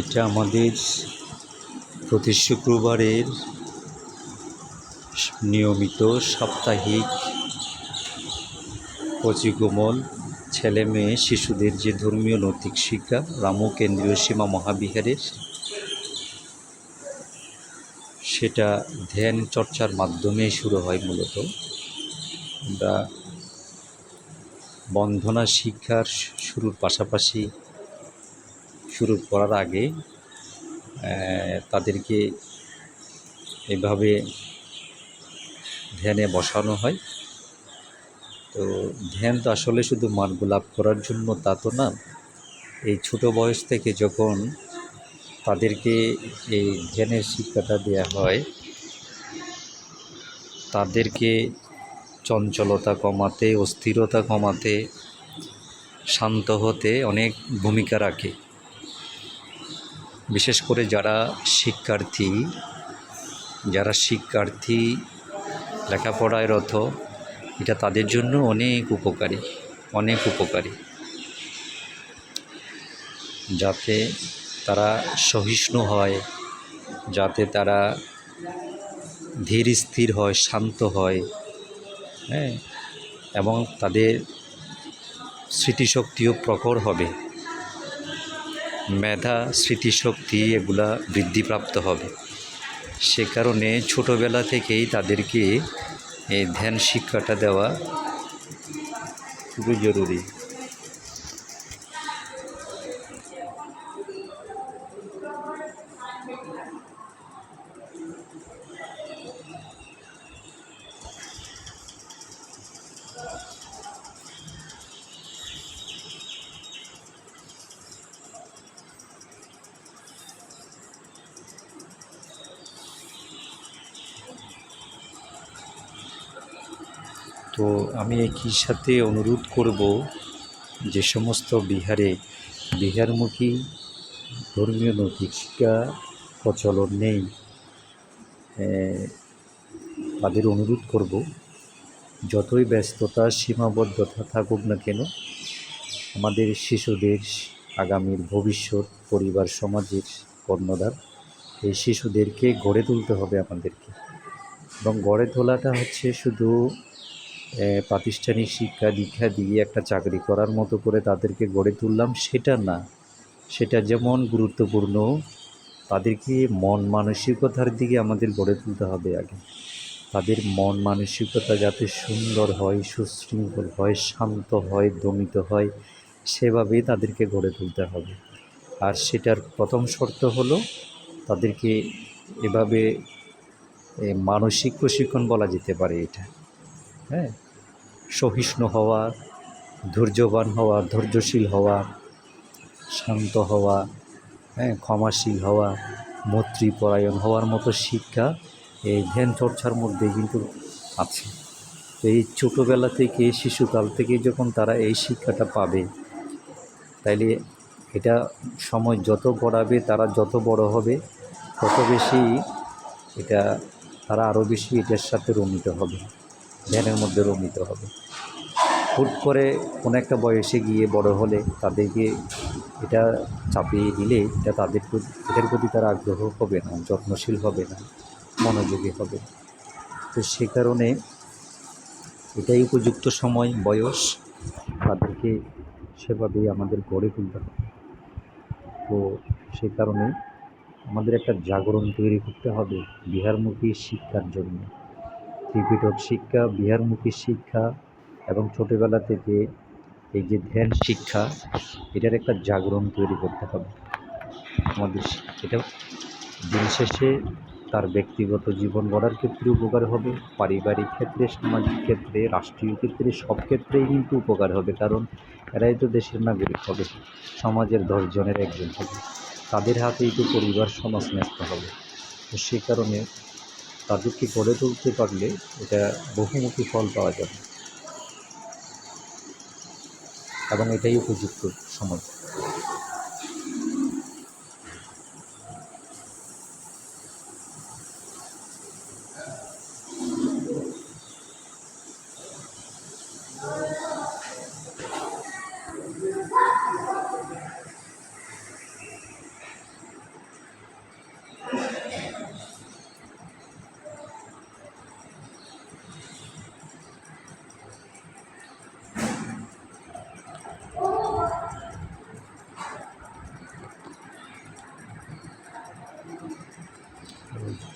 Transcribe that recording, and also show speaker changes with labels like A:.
A: এটা আমাদের প্রতি শুক্রবারের নিয়মিত সাপ্তাহিক কচিকোমল ছেলে মেয়ে শিশুদের যে ধর্মীয় নৈতিক শিক্ষা, রামু কেন্দ্রীয় সীমা মহাবিহারের সেটা ধ্যান চর্চার মাধ্যমে শুরু হয় মূলত। আমরা বন্ধনা শিক্ষার শুরুর পাশাপাশি শুরু করার আগে তাদেরকে এভাবে ধ্যানে বসানো হয়। তো ধ্যান তো আসলে শুধু মার্গ লাভ করার জন্য তা তো না, এই ছোট বয়স থেকে যখন তাদেরকে এই ধ্যানের শিক্ষাটা দেওয়া হয়, তাদেরকে চঞ্চলতা কমাতে, অস্থিরতা কমাতে, শান্ত হতে অনেক ভূমিকা রাখে। বিশেষ করে যারা শিক্ষার্থী যারা শিক্ষার্থী লেখাপড়ায় রত, এটা তাদের জন্য অনেক উপকারী অনেক উপকারী। যাতে তারা সহিষ্ণু হয়, যাতে তারা ধীর স্থির হয়, শান্ত হয় হ্যাঁ? এবং তাদের স্মৃতিশক্তিও প্রখর হবে। মেধা, স্মৃতিশক্তি এগুলা বৃদ্ধিপ্রাপ্ত হবে। সে কারণে ছোটোবেলা থেকেই তাদেরকে এই ধ্যান শিক্ষাটা দেওয়া খুবই জরুরি। তো আমি একই সাথে অনুরোধ করব যে সমস্ত বিহারে বিহারমুখী ধর্মীয় নৈতিক প্রচলন নেই তাদের অনুরোধ করব, যতই ব্যস্ততা সীমাবদ্ধতা থাকুক না কেন, আমাদের শিশুদের আগামীর ভবিষ্যৎ, পরিবার, সমাজের কর্ণধার, এই শিশুদেরকে গড়ে তুলতে হবে আমাদেরকে। এবং গড়ে তোলাটা হচ্ছে শুধু প্রাতিষ্ঠানিক শিক্ষা দীক্ষা দিয়ে একটা চাকরি করার মতো করে তাদেরকে গড়ে তুললাম, সেটা না। সেটা যেমন গুরুত্বপূর্ণ, তাদেরকে মন মানসিকতার দিকে আমাদের গড়ে তুলতে হবে আগে। তাদের মন মানসিকতা যাতে সুন্দর হয়, সুশৃঙ্খল হয়, শান্ত হয়, দমিত হয় সেভাবেই তাদেরকে গড়ে তুলতে হবে। আর সেটার প্রথম শর্ত হলো তাদেরকে এভাবে মানসিক প্রশিক্ষণ বলা যেতে পারে এটা। হ্যাঁ? সহিষ্ণু হওয়া, ধৈর্যবান হওয়া, ধৈর্যশীল হওয়া, শান্ত হওয়া হ্যাঁ ক্ষমাশীল হওয়া, মৈত্রীপরায়ণ হওয়ার মতো শিক্ষা এই ধ্যান চর্চার মধ্যে কিন্তু আছে। তো এই ছোটোবেলা থেকে, শিশুকাল থেকে যখন তারা এই শিক্ষাটা পাবে, তাইলে এটা সময় যত গড়াবে তারা যত বড় হবে, তত বেশি এটা, তারা আরও বেশি এটার সাথে রমিত হবে। ধ্যানের মধ্যে রোগ নিতে হবে। হুট করে কোনো একটা বয়সে গিয়ে বড় হলে তাদেরকে এটা চাপিয়ে দিলে এটা তাদের প্রতি এটার প্রতি তারা আগ্রহ হবে না, যত্নশীল হবে না, মনোযোগী হবে। তো সে কারণে এটাই উপযুক্ত সময়, বয়স, তাদেরকে সেভাবেই আমাদের গড়ে তুলতে হবে। তো সে কারণে আমাদের একটা জাগরণ তৈরি করতে হবে বিহারমুখী শিক্ষার জন্য। ত্রিপিটক শিক্ষা, বিহারমুখী শিক্ষা এবং ছোটোবেলা থেকে এই যে ধ্যান শিক্ষা, এটার একটা জাগরণ তৈরি করতে হবে। আমাদের এটা দিন শেষে তার ব্যক্তিগত জীবন গড়ার ক্ষেত্রে উপকার হবে, পারিবারিক ক্ষেত্রে, সামাজিক ক্ষেত্রে, রাষ্ট্রীয় ক্ষেত্রে, সব ক্ষেত্রেই কিন্তু উপকার হবে, কারণ এরাই তো দেশের নাগরিক হবে, সমাজের দশজনের একজন হবে। তাদের হাতেই তো পরিবার, সমাজ ন্যস্ত হবে। তো সে কারণে তাদেরকে গড়ে তুলতে পারলে এটা বহুমুখী ফল পাওয়া যাবে। এবং এটাই উপযুক্ত সময়। Mm-hmm.